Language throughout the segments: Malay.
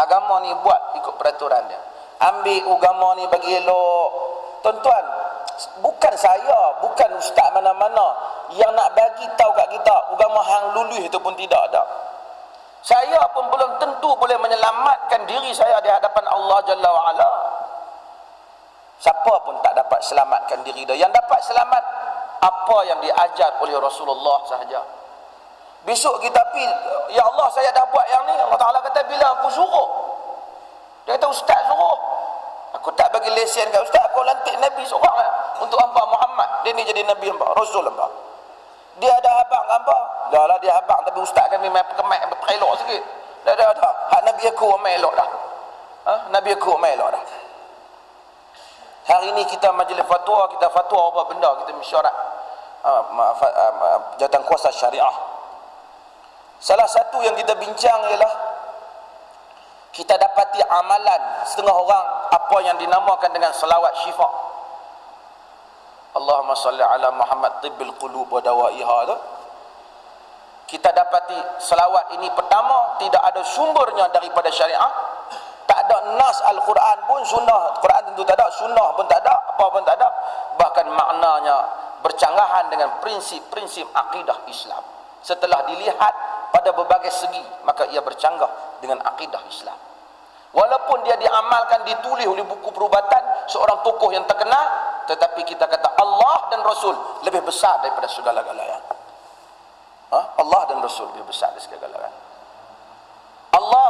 agama ni buat ikut peraturan dia. Ambil agama ni bagi elok. Tuan-tuan bukan saya bukan ustaz mana-mana yang nak bagi tahu kat kita agama hang luluh itu pun tidak ada saya pun belum tentu boleh menyelamatkan diri saya di hadapan Allah Jalla wa'ala. Siapa pun tak dapat selamatkan diri dia. Yang dapat selamat apa yang diajar oleh Rasulullah sahaja. Besok kita pi ya Allah saya dah buat yang ni Allah Taala kata bila aku suruh dia kata ustaz suruh. Aku tak bagi lesen kat ustaz aku lantik nabi seorang untuk hamba Muhammad. Dia ni jadi nabi hamba rasul hamba. Dia ada habang hamba? Dah lah dia habang tapi ustaz kami main kemek berelok sikit. Dah dah dah. Hak nabi aku main elok dah. Ha? nabi aku main elok dah. Hari ini kita majlis fatwa kita fatwa apa benda kita mesyuarat uh, uh, jawatan kuasa syariah. Salah satu yang kita bincang ialah kita dapati amalan setengah orang apa yang dinamakan dengan selawat syifa. Allahumma salli ala Muhammad tibbil qulub wa dawaiha. Tu kita dapati selawat ini pertama tidak ada sumbernya daripada syariah. Tak ada nas al-Quran pun sunnah. Quran tentu tak ada sunnah pun tak ada apa pun tak ada. Bahkan maknanya bercanggahan dengan prinsip-prinsip akidah Islam. Setelah dilihat pada berbagai segi maka ia bercanggah dengan akidah Islam. Walaupun dia diamalkan ditulis oleh buku perubatan seorang tokoh yang terkenal tetapi kita kata Allah dan Rasul lebih besar daripada segala-galanya ha? Allah dan Rasul lebih besar daripada segala-galanya Allah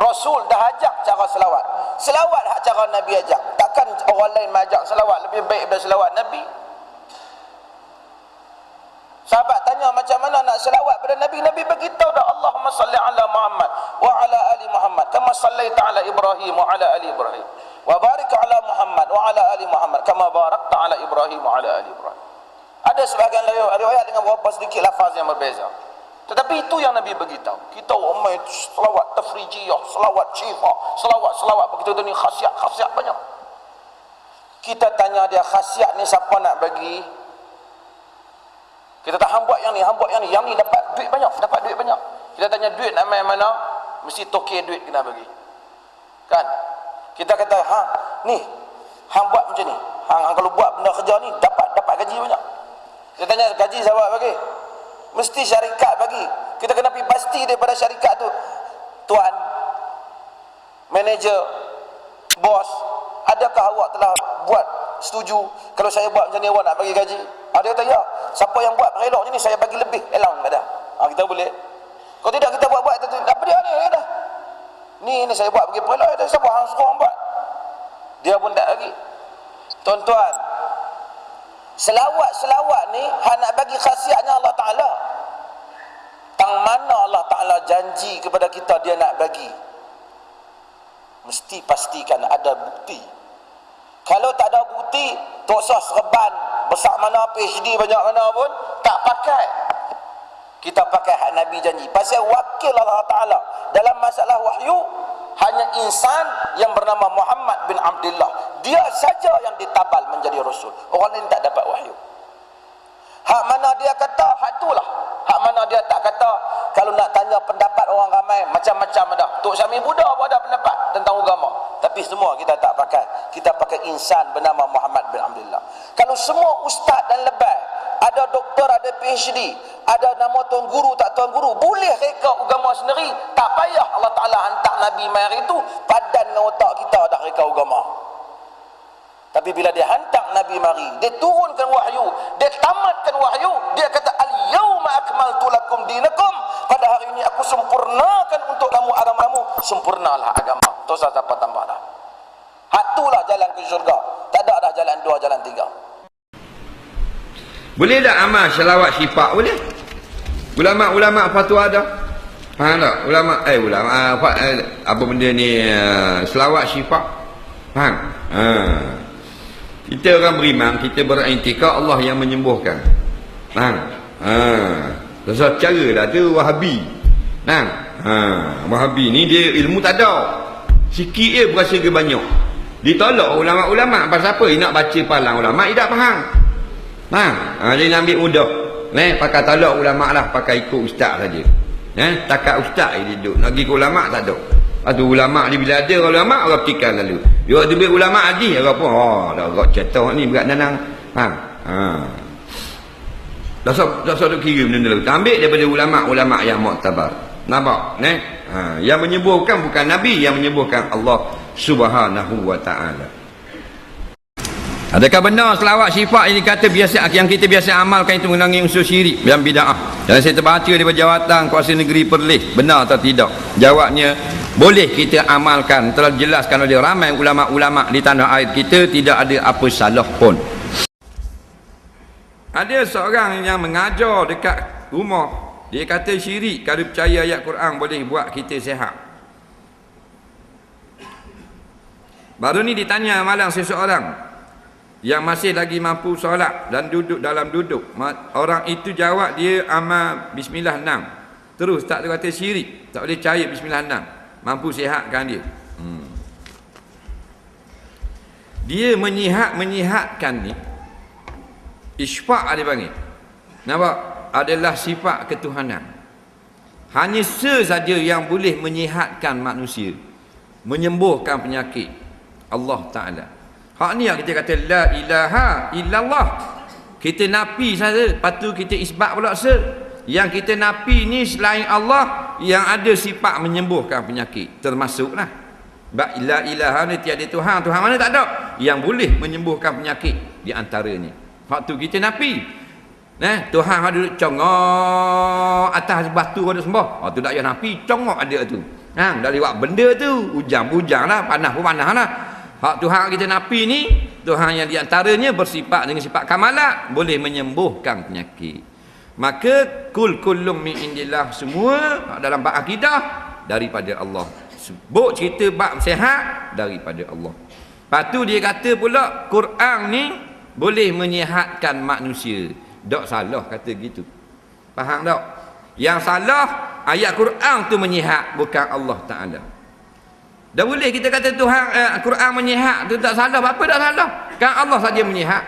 Rasul dah ajak cara selawat. Selawat hak cara Nabi ajak. Takkan orang lain majak selawat lebih baik daripada selawat Nabi Sahabat tanya macam mana nak selawat pada Nabi. Nabi beritahu dah Allahumma salli ala Muhammad wa ala ali Muhammad kama sallaita ala Ibrahim wa ala ali Ibrahim wa barik ala Muhammad wa ala ali Muhammad kama barakta ala Ibrahim wa ala ali Ibrahim. Ada sebahagian riwayat dengan beberapa sedikit lafaz yang berbeza. Tetapi itu yang Nabi beritahu. Kita umai selawat tafrijiyah selawat syifa selawat-selawat begitu tu ni khasiat-khasiat banyak. Kita tanya dia khasiat ni siapa nak bagi kita tak hang buat yang ni, hang buat yang ni. Yang ni dapat duit banyak, dapat duit banyak. Kita tanya duit nak main mana? Mesti toke duit kena bagi. Kan? Kita kata, ha, ni, hang buat macam ni. Hang, hang kalau buat benda kerja ni, dapat dapat gaji banyak. Kita tanya, gaji siapa bagi? Mesti syarikat bagi. Kita kena pergi pasti daripada syarikat tu. Tuan, manager, bos, adakah awak telah buat setuju kalau saya buat macam ni awak nak bagi gaji? Ha, dia kata, ya. Siapa yang buat berelok ni, saya bagi lebih. Elang, kata. Ha, kita boleh. Kalau tidak, kita buat-buat. Apa dia ni? Kata. Ni, ni saya buat bagi berelok. Kata, siapa yang suruh orang buat? Dia pun tak lagi. Tuan-tuan, selawat-selawat ni, hak nak bagi khasiatnya Allah Ta'ala. Tang mana Allah Ta'ala janji kepada kita dia nak bagi? Mesti pastikan ada bukti. Kalau tak ada bukti, tak usah serban besar mana PhD banyak mana pun tak pakai. Kita pakai hak Nabi janji. Pasal wakil Allah Ta'ala dalam masalah wahyu hanya insan yang bernama Muhammad bin Abdullah. Dia saja yang ditabal menjadi Rasul. Orang lain tak dapat wahyu. Hak mana dia kata hak itulah. Hak mana dia tak kata kalau nak tanya pendapat orang ramai macam-macam ada. Tok Syami Buddha pun ada pendapat tentang agama tapi semua kita tak pakai. Kita pakai insan bernama Muhammad bin Abdullah. Kalau semua ustaz dan lebay ada doktor ada PhD ada nama tuan guru tak tuan guru boleh reka agama sendiri. Tak payah Allah Ta'ala hantar Nabi Mayer itu padan dengan otak kita dah reka agama tapi bila dia hantar Nabi mari dia turunkan wahyu dia tamatkan wahyu dia kata al-yawma akmaltu lakum dinakum. Pada hari ini aku sempurnakan untuk kamu agamamu. Sempurnalah agama. Tak usah siapa tambah dah. Hatulah jalan ke syurga. Tak ada dah jalan dua jalan tiga. Boleh tak amal selawat syifa boleh. Ulama-ulama fatwa ada faham tak? Ulama eh ulama apa, eh, apa benda ni uh, selawat syifa faham? Ha. Kita orang beriman kita berintikad Allah yang menyembuhkan. Faham ha. Sebab cara lah tu wahabi. Nah, ha, wahabi ni dia ilmu tak ada. Sikit je berasa ke banyak. Ditolak ulama-ulama Pasal apa? Dia nak baca palang ulama Dia tak faham. Nah, ha, dia nak ambil mudah. Eh, pakai tolak ulama lah Pakai ikut ustaz saja. Eh, takat ustaz dia duduk. Nak pergi ke ulama tak ada. Lepas tu ulama ni bila ada ulama orang petikan lalu. Dia duit ulama haji pun oh dah orang cetak ni berat nanang. Ha. Dah sok dah sok kira benda tu. Ambil daripada ulama-ulama yang muktabar. Nampak? Ne? Ha. yang menyembuhkan bukan nabi, yang menyembuhkan Allah Subhanahu wa taala. Adakah benar selawat syifa ini kata biasa yang kita biasa amalkan itu mengenai unsur syirik dan bid'ah? Dan saya terbaca daripada jawatan kuasa negeri Perlis, benar atau tidak? Jawabnya, boleh kita amalkan. Telah dijelaskan oleh ramai ulama-ulama di tanah air kita tidak ada apa salah pun. Ada seorang yang mengajar dekat rumah. Dia kata syirik kalau percaya ayat Quran boleh buat kita sehat. Baru ni ditanya malam seseorang, yang masih lagi mampu solat dan duduk dalam duduk orang itu jawab dia amal bismillah enam terus tak kata syirik tak boleh percaya bismillah enam mampu sihatkan dia hmm. dia menyihat menyihatkan ni isfak dia panggil nampak adalah sifat ketuhanan hanya sesaja yang boleh menyihatkan manusia menyembuhkan penyakit Allah Ta'ala Hak ni yang kita kata la ilaha illallah. Kita napi saja, lepas tu kita isbat pula se. Yang kita napi ni selain Allah yang ada sifat menyembuhkan penyakit. Termasuklah. Sebab la ilaha ni tiada Tuhan. Tuhan mana tak ada. Yang boleh menyembuhkan penyakit di antaranya. Hak tu kita napi. Nah, Tuhan ada duduk congok atas batu ada sembah. Oh tu tak payah napi, congok ada tu. Ha, dah lewat benda tu, ujang-ujang lah, panah pun panah lah. Hak Tuhan kita napi ni, Tuhan yang diantaranya bersifat dengan sifat kamalat, boleh menyembuhkan penyakit. Maka kul kullum min indillah semua dalam bab akidah daripada Allah. Sebut cerita bab sehat daripada Allah. Lepas tu dia kata pula Quran ni boleh menyihatkan manusia. Tak salah kata gitu. Faham tak? Yang salah ayat Quran tu menyihat bukan Allah Taala. Dah boleh kita kata Tuhan eh, Quran menyihat tu tak salah. Apa tak salah? Kan Allah saja menyihat.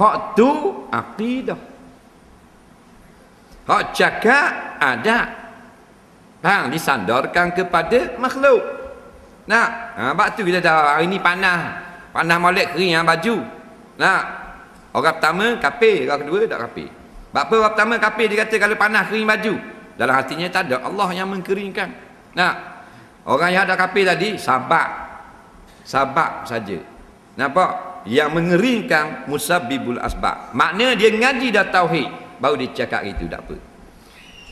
Hak tu akidah. Hak cakap ada. Bang disandarkan kepada makhluk. Nah, ha, sebab tu kita tahu hari ni panah. Panah molek kering yang baju. Nah, orang pertama kafir, orang kedua tak kafir. Sebab apa orang pertama kafir dia kata kalau panah kering baju. Dalam hatinya tak ada Allah yang mengkeringkan. Nah, Orang yang ada kafir tadi sabak. Sabak saja. Nampak? Yang mengeringkan musabbibul asbab. Makna dia ngaji dah tauhid baru dia cakap gitu tak apa.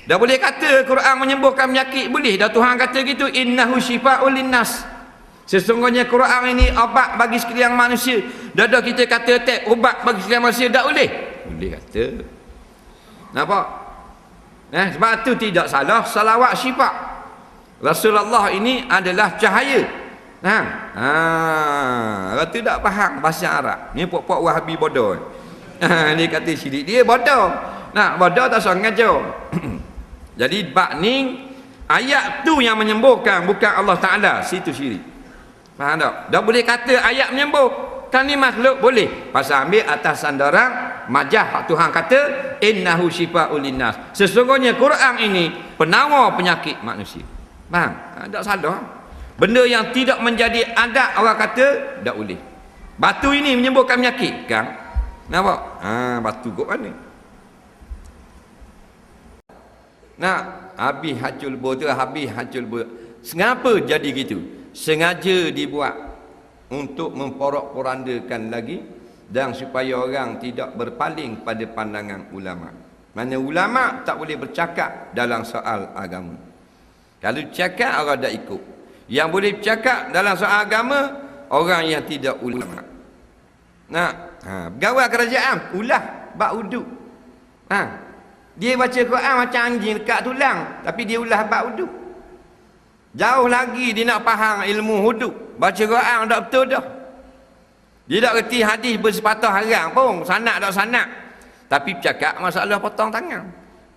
Dah boleh kata Quran menyembuhkan penyakit boleh dah Tuhan kata gitu innahu syifaa'ul linnas. Sesungguhnya Quran ini obat bagi sekalian manusia. Dah dah kita kata tak obat bagi sekalian manusia tak boleh. Boleh kata. Nampak? Eh, sebab tu tidak salah salawat syifa' Rasulullah ini adalah cahaya. Ha. Ha, ratu tak faham bahasa Arab. Ni puak-puak Wahabi bodoh. Ha, dia kata syirik dia bodoh. Nah, bodoh tak soal ngajar. Jadi bab ni ayat tu yang menyembuhkan bukan Allah Taala, situ syirik. Faham tak? Dah boleh kata ayat menyembuh. Kan ni makhluk boleh. Pasal ambil atas sandaran majah Tuhan kata innahu syifaa'ul linnas. Sesungguhnya Quran ini penawar penyakit manusia. Faham? Ha, tak salah. Benda yang tidak menjadi adat orang kata, tak boleh. Batu ini menyembuhkan penyakit. Kan? Nampak? Ha, batu kot mana? Nak habis hacul bo tu habis hacul bo. Mengapa jadi gitu? Sengaja dibuat untuk memporak-porandakan lagi dan supaya orang tidak berpaling pada pandangan ulama. Mana ulama tak boleh bercakap dalam soal agama. Kalau cakap orang tak ikut. Yang boleh cakap dalam soal agama orang yang tidak ulama. Nah, ha, pegawai kerajaan ulah bak uduk. Ha. Dia baca Quran macam anjing dekat tulang, tapi dia ulah bak uduk. Jauh lagi dia nak faham ilmu huduk. Baca Quran tak betul dah. Dia tak reti hadis bersepatah haram pun, sanak tak sanak. Tapi cakap masalah potong tangan.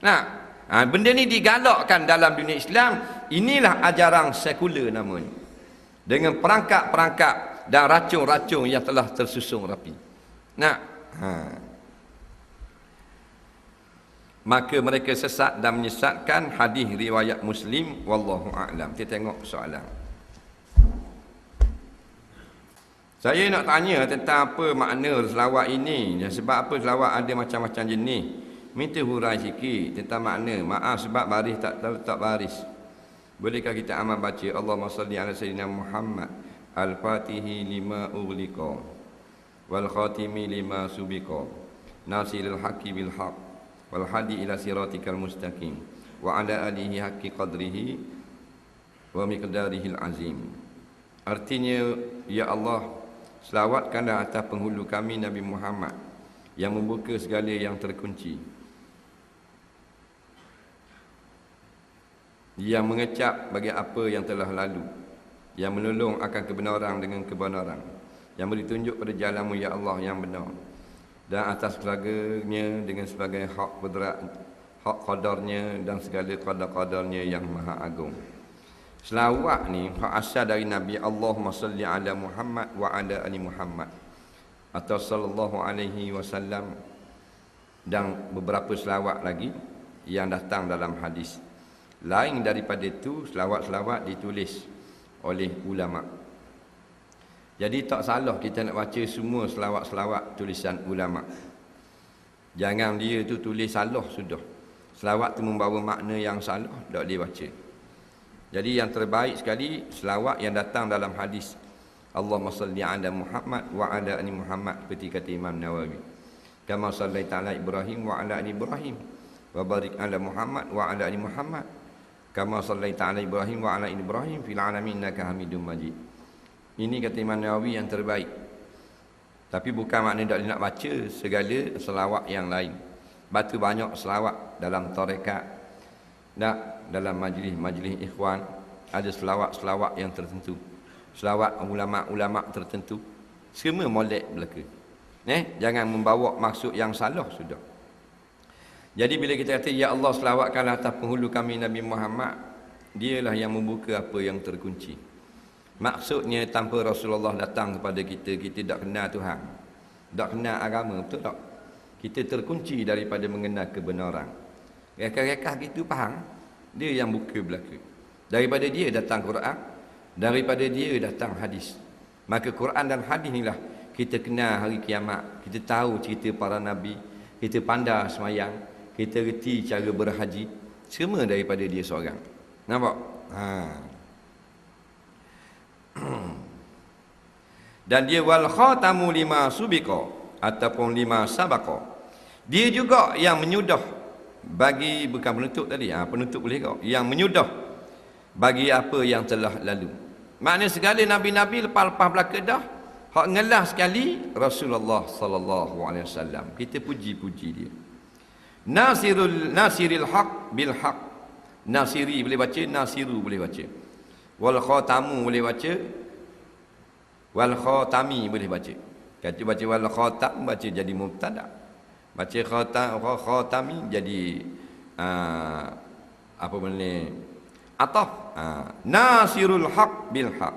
Nah, Ha, benda ni digalakkan dalam dunia Islam. Inilah ajaran sekular namanya. Dengan perangkap-perangkap dan racun-racun yang telah tersusun rapi. Nah, ha. Maka mereka sesat dan menyesatkan hadis riwayat Muslim wallahu a'lam. Kita tengok soalan. Saya nak tanya tentang apa makna selawat ini dan sebab apa selawat ada macam-macam jenis. Minta hurai sikit tentang makna. Maaf sebab baris tak tak baris. Bolehkah kita amal baca Allahumma salli ala sayyidina Muhammad al-Fatihi lima ughliqa wal khatimi lima subiqa nasiril haqqi bil haqq mustaqim wa ala alihi haqqi qadrihi wa miqdarihi azim. Artinya ya Allah Selawatkanlah atas penghulu kami Nabi Muhammad yang membuka segala yang terkunci. Yang mengecap bagi apa yang telah lalu. Yang menolong akan kebenaran dengan kebenaran. Yang beri tunjuk pada jalanmu ya Allah yang benar. Dan atas segalanya dengan sebagai hak kudrat, hak qadarnya dan segala qadar-qadarnya yang maha agung. Selawat ni hak asal dari Nabi Allahumma salli ala Muhammad wa ala ali Muhammad atau sallallahu alaihi wasallam dan beberapa selawat lagi yang datang dalam hadis. Lain daripada itu selawat-selawat ditulis oleh ulama. Jadi tak salah kita nak baca semua selawat-selawat tulisan ulama. Jangan dia tu tulis salah sudah. Selawat tu membawa makna yang salah, tak dia baca. Jadi yang terbaik sekali selawat yang datang dalam hadis Allahumma salli ala Muhammad wa ala ali Muhammad seperti kata Imam Nawawi. Kama sallaita ala Ibrahim wa ala ali Ibrahim wa barik ala Muhammad wa ala ali Muhammad. Kama sallaita ala Ibrahim wa ala ali Ibrahim fil alamin innaka Hamidum Majid. Ini kata Imam Nawawi yang terbaik. Tapi bukan makna tak nak baca segala selawat yang lain. Baca banyak selawat dalam tarekat. Tak dalam majlis-majlis ikhwan ada selawat-selawat yang tertentu. Selawat ulama-ulama tertentu. Semua molek belaka. Eh, jangan membawa maksud yang salah sudah. Jadi bila kita kata ya Allah selawatkanlah atas penghulu kami Nabi Muhammad, dialah yang membuka apa yang terkunci. Maksudnya tanpa Rasulullah datang kepada kita, kita tak kenal Tuhan. Tak kenal agama, betul tak? Kita terkunci daripada mengenal kebenaran. Reka-reka gitu faham? Dia yang buka belaka. Daripada dia datang Quran, daripada dia datang hadis. Maka Quran dan hadis inilah kita kenal hari kiamat, kita tahu cerita para nabi, kita pandai semayang, kita reti cara berhaji, semua daripada dia seorang. Nampak? Ha. Dan dia wal khatamu lima subiqa ataupun lima sabaqa. Dia juga yang menyudah bagi bukan penutup tadi ha, penutup boleh kau. Yang menyudah bagi apa yang telah lalu. Maknanya segala nabi-nabi lepas-lepas belaka dah hak ngelah sekali Rasulullah sallallahu alaihi wasallam. Kita puji-puji dia. Nasirul nasiril haq bil haq. Nasiri boleh baca nasiru boleh baca wal khatamu boleh baca? Wal khatami boleh baca. Kata baca wal khatam baca jadi mubtada' Baca khatam, khatami jadi uh, apa benda ataf. Uh, nasirul haq bil haq.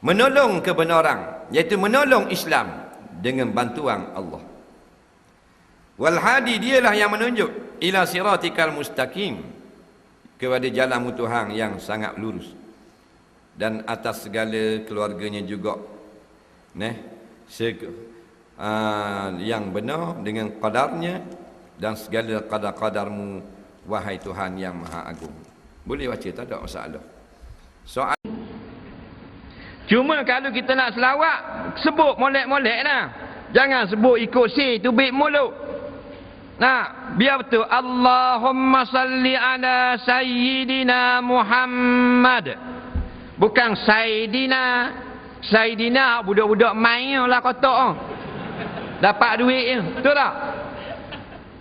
Menolong kebenaran iaitu menolong Islam dengan bantuan Allah. Wal hadi dialah yang menunjuk ila siratikal mustaqim kepada jalan Tuhan yang sangat lurus dan atas segala keluarganya juga neh uh, yang benar dengan qadarnya dan segala qadar-qadarmu wahai Tuhan yang maha agung. Boleh baca tak ada masalah. Soal Cuma kalau kita nak selawat sebut molek-molek nah. Jangan sebut ikut si tubik mulut. Nah, biar betul Allahumma salli ala sayyidina Muhammad. Bukan sayyidina. Sayyidina budak-budak main lah kotak. Dapat duit je. Betul tak?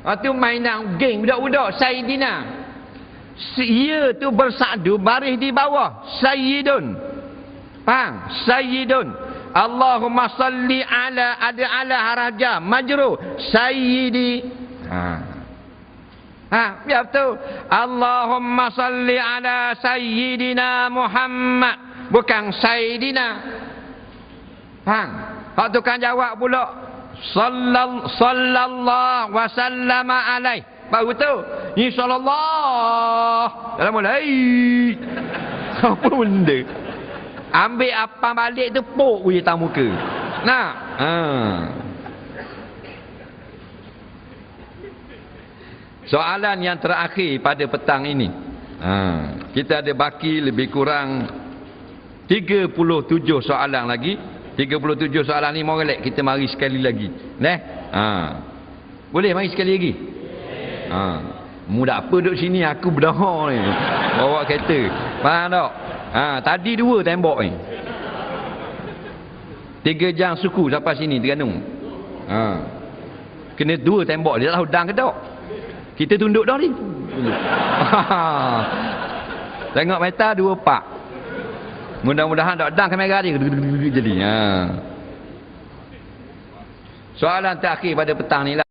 Lepas tu mainan geng budak-budak. Sayyidina. Ia tu bersadu baris di bawah. Sayyidun. Faham? Sayyidun. Allahumma salli ala ada ala haraja majru sayyidi ha ha biar betul Allahumma salli ala sayyidina Muhammad. Bukan sayyidina. Faham? Hak tukang jawab pula. Sallallahu wa sallama alaih. Baru tu insyaallah dalam mulai apa benda? Ambil apa balik tu pok punya tamu ke Nah. Soalan yang terakhir pada petang ini. Ha. Kita ada baki lebih kurang 37 soalan lagi. 37 soalan ni molek kita mari sekali lagi. Neh. Ha. Boleh mari sekali lagi? Ha. Muda apa duduk sini aku berdahar ni. Bawa kereta. Faham tak? Ha, tadi dua tembok ni. Tiga jam suku sampai sini Terengganu. Ha. Kena dua tembok dia tahu dang ke tak? Kita tunduk dah ni. Tengok meta dua pak. Mudah-mudahan tak dang kamera dia jadi. Ha. Soalan terakhir pada petang ni lah.